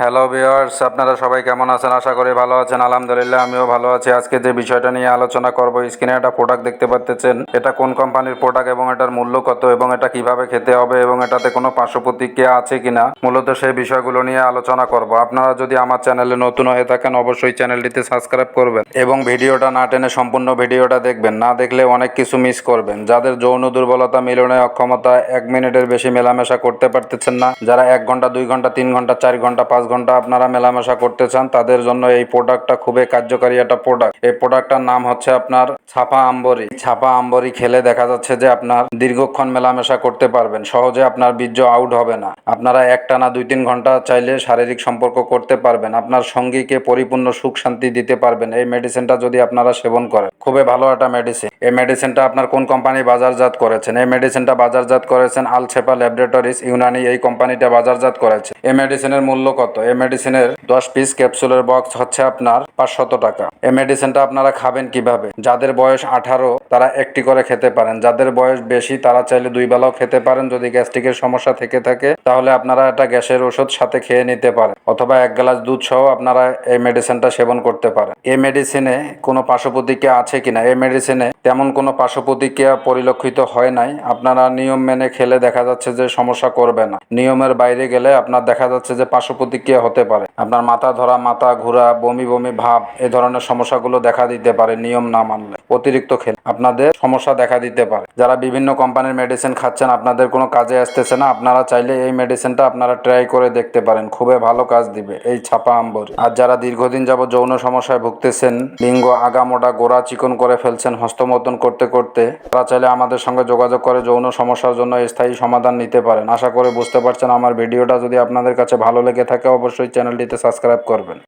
Hello viewers আপনারা সবাই কেমন আছেন? আশা করি ভালো আছেন। আলহামদুলিল্লাহ, আমিও ভালো আছি। আজকে যে বিষয়টা নিয়ে আলোচনা করব স্ক্রিনে একটা প্রোডাক্ট দেখতে পাচ্ছেন। এটা কোন কোম্পানির প্রোডাক্ট এবং এটার মূল্য কত এবং এটা কীভাবে খেতে হবে এবং এটাতে কোনো পার্শ্ব প্রতিক্রিয়া আছে কিনা? মূলত সেই বিষয়গুলো নিয়ে আলোচনা করব। আপনারা যদি আমার চ্যানেলে নতুন হয়ে থাকেন, অবশ্যই চ্যানেলটিতে সাবস্ক্রাইব করবেন এবং ভিডিওটা না টেনে সম্পূর্ণ ভিডিওটা দেখবেন। না দেখলে অনেক কিছু মিস করবেন। যাদের যৌন দুর্বলতা, মিলনে অক্ষমতা এক মিনিটের বেশি মেলামেশা করতে পারতেছেন না, যারা এক ঘণ্টা, দুই ঘণ্টা, তিন ঘণ্টা, চার ঘণ্টা, পাঁচ ঘণ্টা আপনারা মেলামেশা করতে চান, তাদের জন্য এই প্রোডাক্টটা খুবই কার্যকারী একটা প্রোডাক্ট এই প্রোডাক্টটার নাম হচ্ছে আপনার ছাপা আম্বরি। ছাপা আম্বরি খেলে দেখা যাচ্ছে যে আপনার দীর্ঘক্ষণ মেলামেশা করতে পারবেন। সহজে আপনার বীর্য আউট হবে না। আপনারা একটানা দুই তিন ঘণ্টা চাইলে শারীরিক সম্পর্ক করতে পারবেন। আপনার সঙ্গীকে পরিপূর্ণ সুখ শান্তি দিতে পারবেন। এই মেডিসিনটা যদি আপনারা সেবন করেন, খুবই ভালো একটা মেডিসিন এই মেডিসিনটা আপনার কোন কোম্পানি বাজারজাত করেছেন? এই মেডিসিনটা বাজারজাত করেছেন আলছেপা ল্যাবরেটরিজ ইউনানি। এই কোম্পানিটা বাজারজাত করেছে। এই মেডিসিনের মূল্য কত? এই মেডিসিনের দশ পিস ক্যাপসুলের বক্স হচ্ছে আপনার পাঁচশত টাকা। এই মেডিসিনটা আপনারা খাবেন কীভাবে? যাদের বয়স আঠারো তারা একটি করে খেতে পারেন। যাদের বয়স বেশি, তারা চাইলে দুই বেলাও খেতে পারেন। যদি গ্যাস্ট্রিকের সমস্যা থেকে থাকে, তাহলে আপনারা একটা গ্যাসের ওষুধ সাথে খেয়ে নিতে পারেন। অথবা এক গ্লাস দুধ সহ আপনারা এই মেডিসিনটা সেবন করতে পারেন। এই মেডিসিনে কোনো পার্শ্ব প্রতিক্রিয়া আছে কিনা? এই মেডিসিনে তেমন কোনো পার্শ্ব প্রতিক্রিয়া পরিলক্ষিত হয় নাই। আপনারা নিয়ম মেনে খেলে দেখা যাচ্ছে যে সমস্যা করবে না। নিয়মের বাইরে গেলে আপনার দেখা যাচ্ছে যে পার্শ্বপ্রতিক্রিয়া হতে পারে। আপনার মাথা ধরা, মাথা ঘোরা, বমি বমি, ভাব এই ধরনের সমস্যাগুলো দেখা দিতে পারে নিয়ম না মানলে। অতিরিক্ত খেলে। আপনাদের সমস্যা দেখা দিতে পারে। যারা বিভিন্ন কোম্পানির মেডিসিন খাচ্ছেন, আপনাদের কোনো কাজে আসতেছে না। আপনারা চাইলে এই মেডিসিনটা আপনারা ট্রাই করে দেখতে পারেন। খুবই ভালো কাজ দিবে এই ছাপা আম্বর। আর যারা দীর্ঘদিন যাবত যৌন সমস্যায় ভুগতেছেন, লিঙ্গ আগামোটা গোড়া চিকন করে ফেলছেন হস্তমতন করতে করতে, তারা চাইলে আমাদের সঙ্গে যোগাযোগ করে যৌন সমস্যার জন্য স্থায়ী সমাধান নিতে পারেন। আশা করে বুঝতে পারছেন আমার ভিডিওটা। যদি আপনাদের কাছে ভালো লেগে থাকে, অবশ্যই চ্যানেলটিতে সাবস্ক্রাইব করবেন।